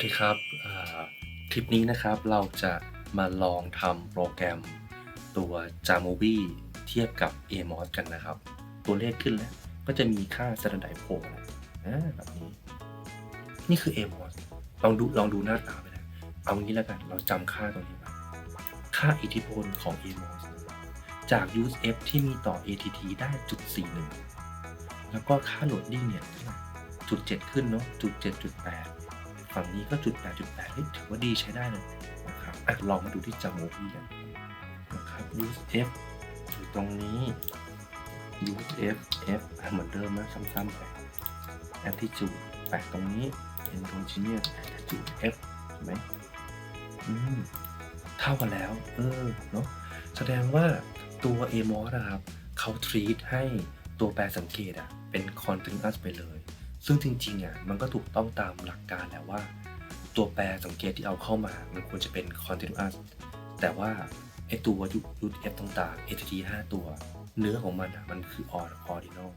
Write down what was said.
วัสดีครับ คลิปนี้นะครับเราจะมาลองทำโปรแกรมตัว Jamovi เทียบกับ AMOS กันนะครับ ตัวเลขขึ้นแล้ว ก็จะมีค่า Standard โผล่แบบนี้ นี่คือ AMOS ลองดูลองดูหน้าตาไปนะ เอางี้แล้วกัน เราจำค่าตรงนี้ไว้ค่าอิทธิพลของ AMOS จาก USF ที่มีต่อ ATT ได้จุด41 แล้วก็ค่าโหลดดิ้งเนี่ยเท่าไรจุด7ขึ้นเนาะจุด7จุด8 ฝั่งนี้ก็จุด8จุด8เฮ้ยถือว่าดีใช้ได้เลยนะครับอลองมาดูที่จมูกพี่กันนะครับ USF อยู่ตรงนี้ USF f เหมือนเดิมนะซ้ำๆไป attitude แปะตรงนี้ endogenous attitude f เห็นไหมอืมเท่ากันแล้ว เออเนาะแสดงว่าตัว AMOS นะครับเขา treat ให้ตัวแปรสังเกตอะเป็น continuous ไปเลย ซึ่งจริงๆอะมันก็ถูกต้องตามหลักการแล้วว่า ตัวแปรสังเกตที่เอาเข้ามา มันควรจะเป็น continuous แต่ว่าไอตัวยุด f ต่างๆ ATT 5 ตัว เนื้อของมันอะมันคือ ordinal